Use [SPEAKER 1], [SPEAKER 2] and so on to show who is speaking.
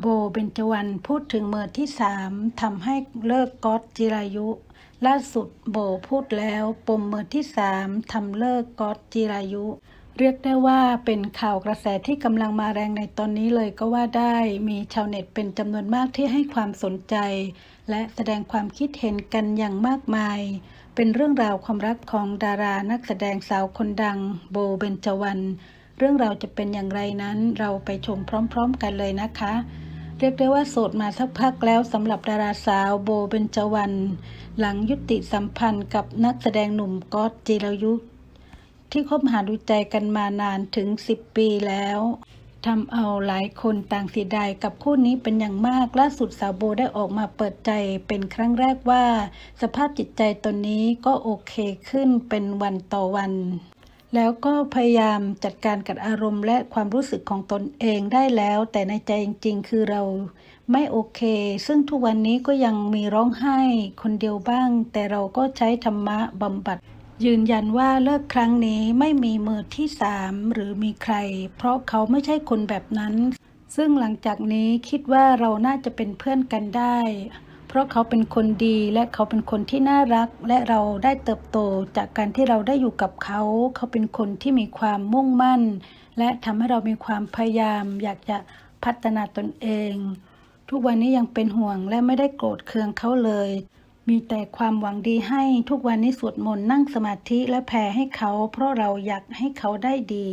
[SPEAKER 1] โบเบญจวรรณพูดถึงเมือที่สามทำให้เลิกก๊อตจิรายุ ล่าสุดโบพูดแล้วปมเมือที่สามทำเลิกก๊อตจิรายุ เรียกได้ว่าเป็นข่าวกระแสที่กำลังมาแรงในตอนนี้เลยก็ว่าได้มีชาวเน็ตเป็นจำนวนมากที่ให้ความสนใจ และแสดงความคิดเห็นกันอย่างมากมาย เป็นเรื่องราวความรักของดารานักแสดงสาวคนดัง โบเบญจวรรณ เรื่องราวจะเป็นอย่างไรนั้นเราไปชมพร้อม ๆ กันเลยนะคะ เรียกได้ว่าโสดมาสักพักแล้วสำหรับดาราสาวโบเบญจวรรณหลังยุติสัมพันธ์กับนักแสดงหนุ่มก๊อตจิรายุที่คบหาดูใจกันมานานถึง 10 ปีแล้วทำเอาหลายคนต่างเสียดายกับคู่นี้เป็นอย่างมาก ล่าสุดสาวโบได้ออกมาเปิดใจเป็นครั้งแรกว่า สภาพจิตใจตนนี้ก็โอเคขึ้นเป็นวันต่อวัน แล้วก็พยายามจัดการกับอารมณ์และความรู้สึกของตนเองได้แล้ว แต่ในใจจริงๆ คือเราไม่โอเค ซึ่งทุกวันนี้ก็ยังมีร้องไห้คนเดียวบ้าง แต่เราก็ใช้ธรรมะบำบัด ยืนยันว่าเลิกครั้งนี้ไม่มีมือที่สามหรือมีใคร เพราะเขาไม่ใช่คนแบบนั้น ซึ่งหลังจากนี้คิดว่าเราน่าจะเป็นเพื่อนกันได้ เพราะเขาเป็นคนดีและเขาเป็นคนที่น่ารัก และเราได้เติบโตจากการที่เราได้อยู่กับเขา เขาเป็นคนที่มีความมุ่งมั่น และทำให้เรามีความพยายาม อยากจะพัฒนาตนเอง ทุกวันนี้ยังเป็นห่วงและไม่ได้โกรธเคืองเขาเลย มีแต่ความหวังดีให้ทุกวันนี้สวดมนต์นั่งสมาธิและแผ่ให้เขา เพราะเราอยากให้เขาได้ดี